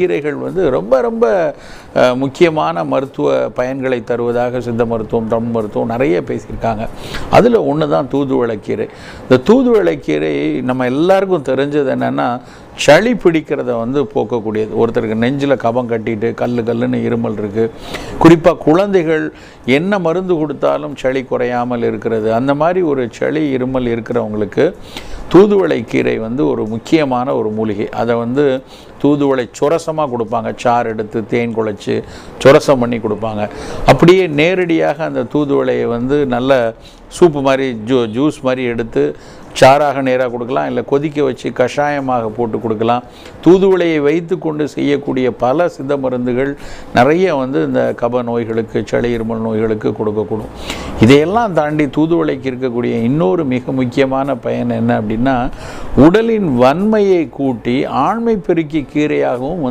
கீரைகள் வந்து ரொம்ப ரொம்ப முக்கியமான மருத்துவ பயன்களை தருவதாக சித்த மருத்துவம் தமிழ் மருத்துவம் நிறைய பேசியிருக்காங்க. அதில் ஒன்று தான் தூதுவளைக்கீரை இந்த தூதுவளைக்கீரை நம்ம எல்லாருக்கும் தெரிஞ்சது என்னென்னா சளி பிடிக்கிறத வந்து போக்கக்கூடியது. ஒருத்தருக்கு நெஞ்சில் கபம் கட்டிட்டு கல் கல்லுன்னு இருமல் இருக்குது குறிப்பாக குழந்தைகள் என்ன மருந்து கொடுத்தாலும் சளி குறையாமல் இருக்கிறது. அந்த மாதிரி ஒரு சளி இருமல் இருக்கிறவங்களுக்கு தூதுவளை கீரை வந்து ஒரு முக்கியமான ஒரு மூலிகை. அதை வந்து தூதுவளை சுரசமாக கொடுப்பாங்க. சாறு எடுத்து தேன் குழைச்சி சுரசம் பண்ணி கொடுப்பாங்க. அப்படியே நேரடியாக அந்த தூதுவளையை வந்து நல்ல சூப்பு மாதிரி ஜூ ஜூஸ் மாதிரி எடுத்து சாராக நேராக கொடுக்கலாம் இல்லை கொதிக்க வச்சு கஷாயமாக போட்டு கொடுக்கலாம். தூதுவளையை வைத்து கொண்டு செய்யக்கூடிய பல சித்த மருந்துகள் நிறைய வந்து இந்த கப நோய்களுக்கு சளி இருமல் நோய்களுக்கு கொடுக்கக்கூடும். இதையெல்லாம் தாண்டி தூதுவளைக்கு இருக்கக்கூடிய இன்னொரு மிக முக்கியமான பயன் என்ன அப்படின்னா உடலின் வன்மையை கூட்டி ஆண்மை பெருக்கி கீரையாகவும் வந்து